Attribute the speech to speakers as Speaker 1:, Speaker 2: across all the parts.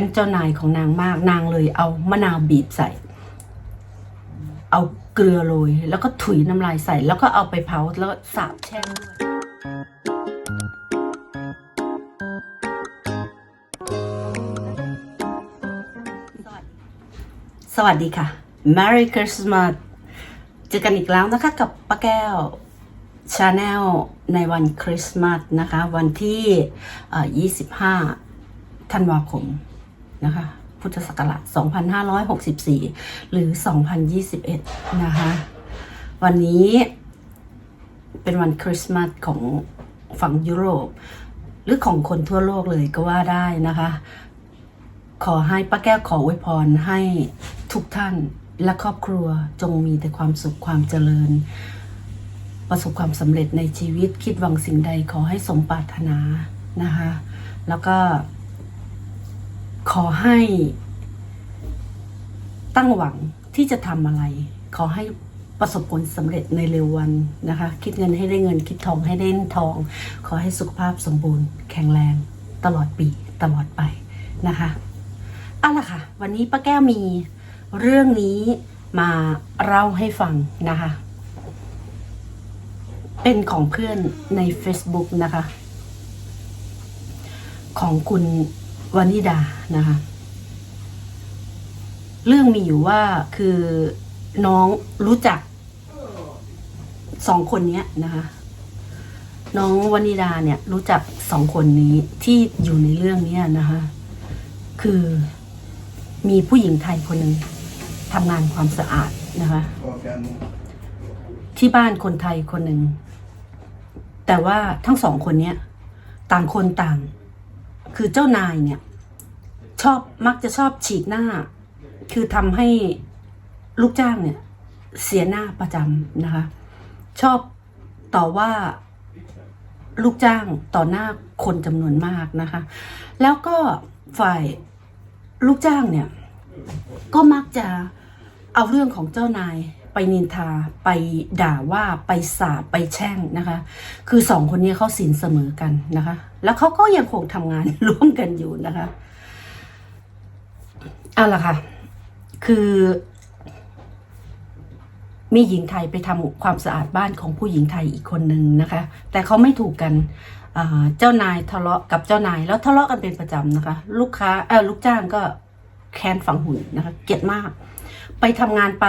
Speaker 1: นเจ้านายของนางมากนางเลยเอามะนาวบีบใส่ เอาเกลือโรยแล้วก็ถุยน้ำลายใส่ แล้วก็เอาไปเผาแล้วสาบแช่งด้วยสวัสดีค่ะ Merry Christmas เจอกันอีกแล้วนะคะกับป้าแก้วชาแนลในวันคริสต์มาสนะคะ วันที่เอ่อ25 ธันวาคม นะคะ พุทธศักราช 2564 หรือ 2021 นะคะ วันนี้เป็นวันคริสต์มาสของฝั่งยุโรป หรือของคนทั่วโลกเลยก็ว่าได้นะคะ ขอให้ป้าแก้วขออวยพรให้ทุกท่านและครอบครัวจงมีแต่ความสุขความเจริญ ประสบความสำเร็จในชีวิตคิดหวังสิ่งใดขอให้สมปรารถนานะคะ แล้วก็ ขอให้ ตั้งหวังที่จะทำอะไร ขอให้ประสบผลสำเร็จในเร็ววันนะคะ คิดเงินให้ได้เงิน คิดทองให้ได้ทอง ขอให้สุขภาพสมบูรณ์ แข็งแรง ตลอดปีตลอดไปนะคะเอาละค่ะ วันนี้ป้าแก้วมีเรื่องนี้มาเล่าให้ฟังนะคะ เป็นของเพื่อนใน Facebook นะคะ ของคุณ วานิดานะคะ เรื่องมีอยู่ว่าคือน้องรู้จักสองคนนี้นะคะ น้องวานิดาเนี่ย รู้จักสองคนนี้ที่อยู่ในเรื่องนี้นะคะ คือมีผู้หญิงไทยคนหนึ่งทำงานความสะอาดนะคะ ที่บ้านคนไทยคนหนึ่งแต่ว่าทั้งสองคนเนี้ย ต่างคนต่าง คือเจ้านายเนี่ยชอบมักจะชอบฉีกหน้า คือทำให้ลูกจ้างเนี่ย เสียหน้าประจำนะคะ ชอบต่อว่าลูกจ้างต่อหน้าคนจำนวนมากนะคะ แล้วก็ฝ่ายลูกจ้างเนี่ย ก็มักจะเอาเรื่องของเจ้านาย ไปนินทา ไปด่าว่าไปสาไปแช่งนะคะ คือสองคนนี้เขาสินเสมอกันนะคะ แล้วเขาก็ยังคงทำงานร่วมกันอยู่นะคะเอาล่ะค่ะ คือมีหญิงไทยไปทำความสะอาดบ้านของผู้หญิงไทยอีกคนหนึ่งนะคะ แต่เขาไม่ถูกกันเจ้านายทะเลาะกับเจ้านายแล้วทะเลาะกันเป็นประจำนะคะ ลูกค้าเออลูกจ้างก็แค้นฝังหุ่นนะคะ เกลียดมาก ไปทำงานไป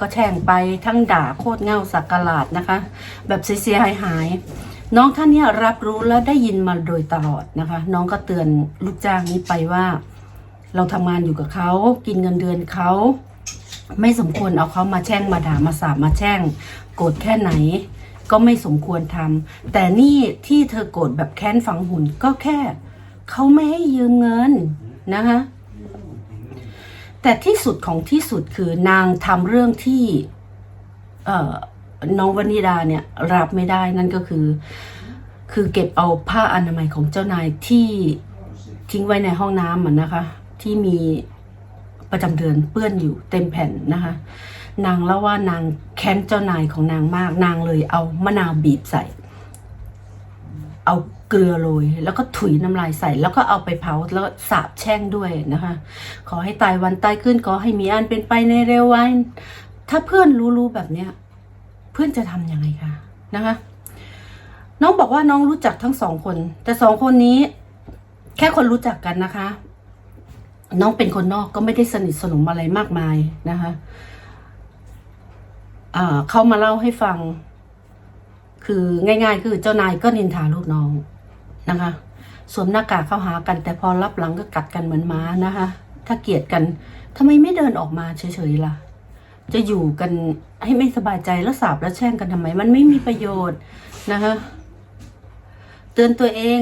Speaker 1: ก็แช่งไปทั้งด่าโคตรเง่าสักกลาดนะคะ แบบเสียหายหายน้องท่านเนี้ยรับรู้และได้ยินมาโดยตลอดนะคะ น้องก็เตือนลูกจ้างนี้ไปว่า เราทำงานอยู่กับเขากินเงินเดือนเขาไม่สมควรเอาเขามาแช่งมาด่ามาสาบมาแช่ง โกรธแค่ไหน ก็ไม่สมควรทำแต่นี่ที่เธอโกรธแบบแค้นฝังหุ่นก็แค่ เขาไม่ให้ยืมเงินนะคะ แต่ที่สุดของที่สุดคือนางทำเรื่องที่น้องวนิดาเนี่ยรับไม่ได้นั่นก็คือ คือเก็บเอาผ้าอนามัยของเจ้านายที่ทิ้งไว้ในห้องน้ำอะนะคะ ที่มีประจำเดือนเปื้อนอยู่เต็มแผ่นนะคะ นางเล่าว่านางแค้นเจ้านายของนางมาก นางเลยเอามะนาวบีบใส่ เอา เกลือโรยแล้วก็ถุยน้ำลายใส่ แล้วก็เอาไปเผาแล้วสาบแช่งด้วยนะคะ ขอให้ตายวันตายขึ้นขอให้มีอันเป็นไปในเร็ววัน ถ้าเพื่อนรู้ๆแบบเนี้ย เพื่อนจะทำยังไงคะนะคะ น้องบอกว่าน้องรู้จักทั้งสองคน แต่สองคนนี้ แค่คนรู้จักกันนะคะ น้องเป็นคนนอกก็ไม่ได้สนิทสนมอะไรมากมายนะคะอ่าเขามาเล่าให้ฟัง คือง่าย ๆ คือเจ้านายก็นินทาลูกน้อง นะคะสวมหน้ากากเข้าหากัน แต่พอรับหลังก็กัดกันเหมือนม้านะคะ ถ้าเกลียดกันทำไมไม่เดินออกมาเฉยๆล่ะ จะอยู่กันให้ไม่สบายใจแล้วสาบแล้วแช่งกันทำไม มันไม่มีประโยชน์นะคะ เตือนตัวเอง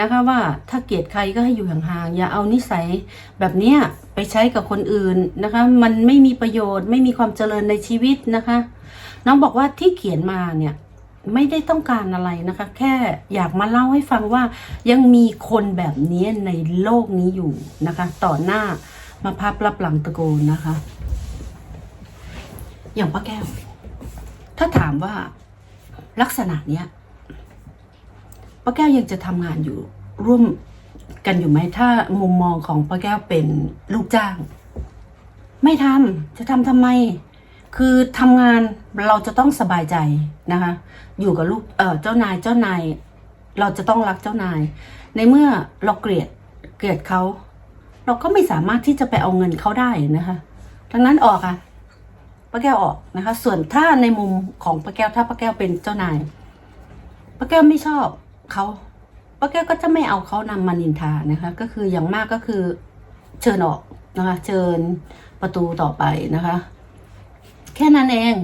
Speaker 1: นะคะว่าถ้าเกลียดใครก็ให้อยู่ห่างๆอย่าเอานิสัยแบบเนี้ยไปใช้กับคนอื่นนะคะ มันไม่มีประโยชน์ไม่มีความเจริญในชีวิตนะคะ น้องบอกว่าที่เขียนมาเนี่ย ไม่ได้ต้องการอะไรนะคะ แค่อยากมาเล่าให้ฟังว่ายังมีคนแบบนี้ในโลกนี้อยู่นะคะ ต่อหน้ามาพับรับหลังตะโกนนะคะ อย่างป้าแก้ว ถ้าถามว่าลักษณะเนี้ยป้าแก้วยังจะทำงานอยู่ร่วมกันอยู่ไหมถ้ามุมมองของป้าแก้วเป็นลูกจ้าง ไม่ทำจะทำทำไม คือทำงานเราจะต้องสบายใจนะคะ อยู่กับลูกเออเจ้านายเจ้านาย เราจะต้องรักเจ้านาย ในเมื่อเราเกลียดเกลียดเขา เราก็ไม่สามารถที่จะไปเอาเงินเขาได้นะคะดังนั้นออกค่ะป้าแก้วออกนะคะ ส่วนถ้าในมุมของป้าแก้วถ้าป้าแก้วเป็นเจ้านายป้าแก้วไม่ชอบเขาป้าแก้วก็จะไม่เอาเขานำมานินทานะคะ ก็คืออย่างมากก็คือเชิญออกนะคะ เชิญประตูต่อไปนะคะ แค่นั้นเอง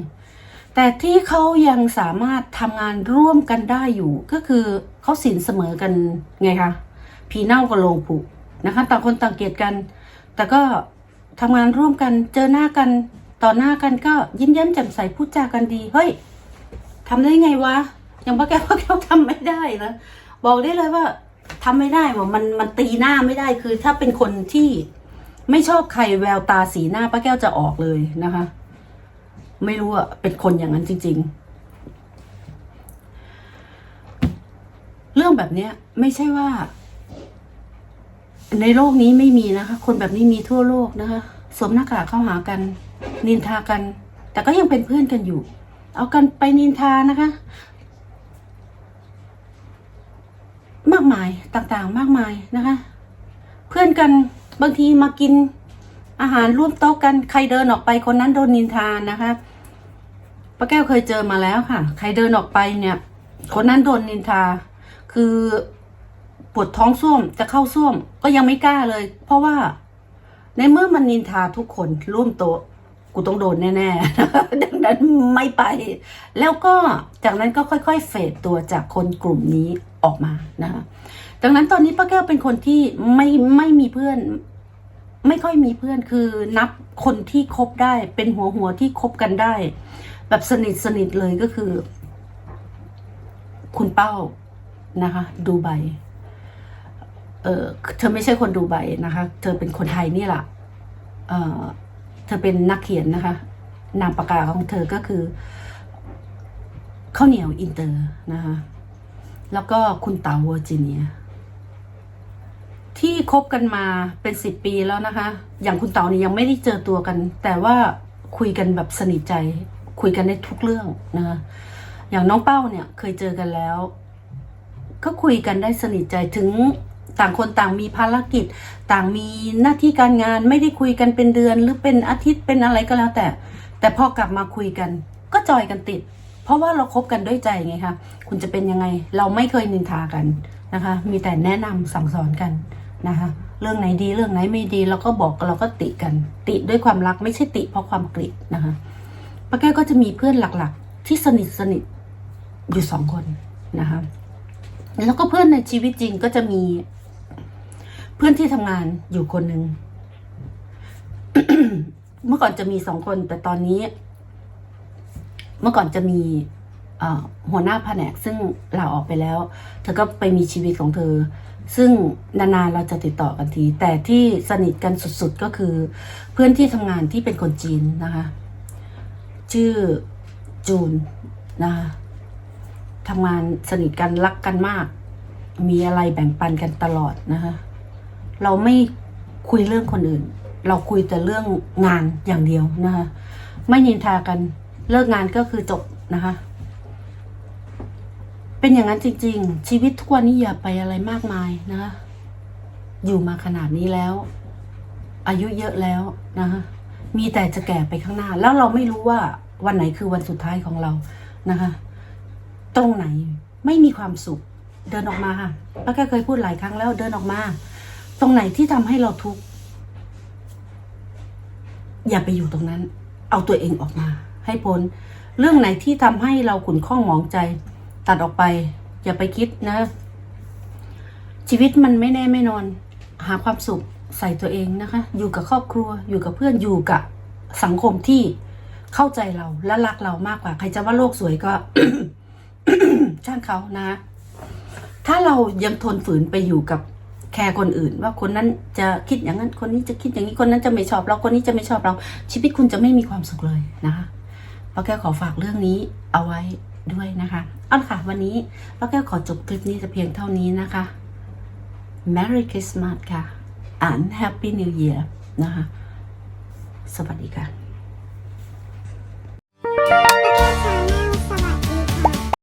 Speaker 1: แต่ที่เขายังสามารถทำงานร่วมกันได้อยู่ก็คือเขาสินเสมอกันไงคะผีเน่ากับโลงผุนะคะต่างคนต่างเกลียดกัน แต่ก็ทำงานร่วมกันเจอหน้ากันต่อหน้ากันก็ยิ้มแย้มแจ่มใสพูดจากันดี เฮ้ยทำได้ไงวะอย่างป้าแก้วป้าแก้วทำไม่ได้นะบอกได้เลยว่าทำไม่ได้ว่ามันมันตีหน้าไม่ได้คือถ้าเป็นคนที่ไม่ชอบใครแววตาสีหน้าป้าแก้วจะออกเลยนะคะ ไม่รู้อะเป็นคนอย่างนั้นจริง ๆ เรื่องแบบนี้ไม่ใช่ว่า ในโลกนี้ไม่มีนะคะ คนแบบนี้มีทั่วโลกนะคะสวมหน้ากากเข้าหากัน นินทากัน แต่ก็ยังเป็นเพื่อนกันอยู่ เอากันไปนินทานะคะ มากมายต่างๆ มากมายนะคะ เพื่อนกันบางทีมากิน อาหารร่วมโต๊ะกันใครเดินออกไปคนนั้นโดนนินทานะคะป้าแก้วเคยเจอมาแล้วค่ะ ใครเดินออกไปเนี่ย คนนั้นโดนนินทา คือปวดท้องส้วมจะเข้าส้วม ก็ยังไม่กล้าเลย เพราะว่า ในเมื่อมันนินทาทุกคนร่วมโต๊ะกูต้องโดนแน่ๆ ดังนั้นไม่ไป แล้วก็จากนั้นก็ค่อยๆ เฟดตัวจากคนกลุ่มนี้ออกมานะคะดังนั้นตอนนี้ป้าแก้วเป็นคนที่ไม่ไม่มีเพื่อน ไม่ค่อยมีเพื่อนคือนับคนที่คบได้เป็นหัวหัวที่คบกันได้ แบบสนิทสนิทเลยก็คือ คุณเป้านะคะ ดูไบเออเธอไม่ใช่คนดูไบนะคะ เธอเป็นคนไทยนี่แหละเออเธอเป็นนักเขียนนะคะ นามปากกาของเธอก็คือข้าวเหนียวอินเตอร์นะคะแล้วก็คุณเต๋าเวอร์จิเนีย ที่คบกันมาเป็นสิบปีแล้วนะคะ อย่างคุณเต๋านี่ยยังไม่ได้เจอตัวกัน แต่ว่าคุยกันแบบสนิทใจ คุยกันในทุกเรื่องนะคะอย่างน้องเป้าเนี่ยเคยเจอกันแล้ว ก็คุยกันได้สนิทใจถึงต่างคนต่างมีภารกิจ ต่างมีหน้าที่การงานไม่ได้คุยกันเป็นเดือน หรือเป็นอาทิตย์เป็นอะไรก็แล้วแต่ แต่พอกลับมาคุยกัน ก็จอยกันติด เพราะว่าเราคบกันด้วยใจไงคะคุณจะเป็นยังไง เราไม่เคยนินทากันนะคะ มีแต่แนะนำสั่งสอนกัน นะคะเรื่องไหนดีเรื่องไหนไม่ดีเราก็บอกเราก็ติกัน ติด้วยความรักไม่ใช่ติเพราะความเกลียดนะคะป้าแก้วก็จะมีเพื่อนหลักๆ ที่สนิทสนิทอยู่สองคนนะคะแล้วก็เพื่อนในชีวิตจริงก็จะมีเพื่อนที่ทำงานอยู่คนหนึ่งเมื่อก่อนจะมีสองคนแต่ตอนนี้ เมื่อก่อนจะมี หัวหน้าแผนกซึ่งลาออกไปแล้ว เธอก็ไปมีชีวิตของเธอ ซึ่งนานๆเราจะติดต่อกันที แต่ที่สนิทกันสุดๆก็คือ เพื่อนที่ทำงานที่เป็นคนจีนนะคะ ชื่อจูนนะคะทำงานสนิทกันรักกันมาก มีอะไรแบ่งปันกันตลอดนะคะเราไม่คุยเรื่องคนอื่น เราคุยแต่เรื่องงานอย่างเดียวนะคะไม่นินทากันเลิกงานก็คือจบนะคะ เป็นอย่างนั้นจริง ๆ ชีวิตทุกวันนี้อย่าไปอะไรมากมายนะคะอยู่มาขนาดนี้แล้ว อายุเยอะแล้วนะคะมีแต่จะแก่ไปข้างหน้า แล้วเราไม่รู้ว่าวันไหนคือวันสุดท้ายของเรานะคะ ตรงไหนไม่มีความสุข เดินออกมาค่ะป้าแกเคยพูดหลายครั้งแล้วเดินออกมา ตรงไหนที่ทำให้เราทุกข์อย่าไปอยู่ตรงนั้น เอาตัวเองออกมา ให้พ้น เรื่องไหนที่ทำให้เราขุนข้องหมองใจ ตัดออกไป อย่าไปคิดนะ ชีวิตมันไม่แน่ไม่นอน หาความสุขใส่ตัวเองนะคะ อยู่กับครอบครัว อยู่กับเพื่อนอยู่กับสังคมที่เข้าใจเราและรักเรามากกว่า ใครจะว่าโลกสวยก็ช่างเขานะ ถ้าเรายังทนฝืนไปอยู่กับแคร์คนอื่น ว่าคนนั้นจะคิดอย่างนั้น คนนี้จะคิดอย่างนี้คนนั้นจะไม่ชอบเราคนนี้จะไม่ชอบเรา ชีวิตคุณจะไม่มีความสุขเลยนะคะป้าแก้วขอฝากเรื่องนี้เอาไว้ ด้วยนะคะเอาละค่ะ วันนี้ป้าแก้วขอจบคลิปนี้แต่เพียงเท่านี้นะคะ Merry Christmas ค่ะ and Happy New Year นะคะ สวัสดีค่ะ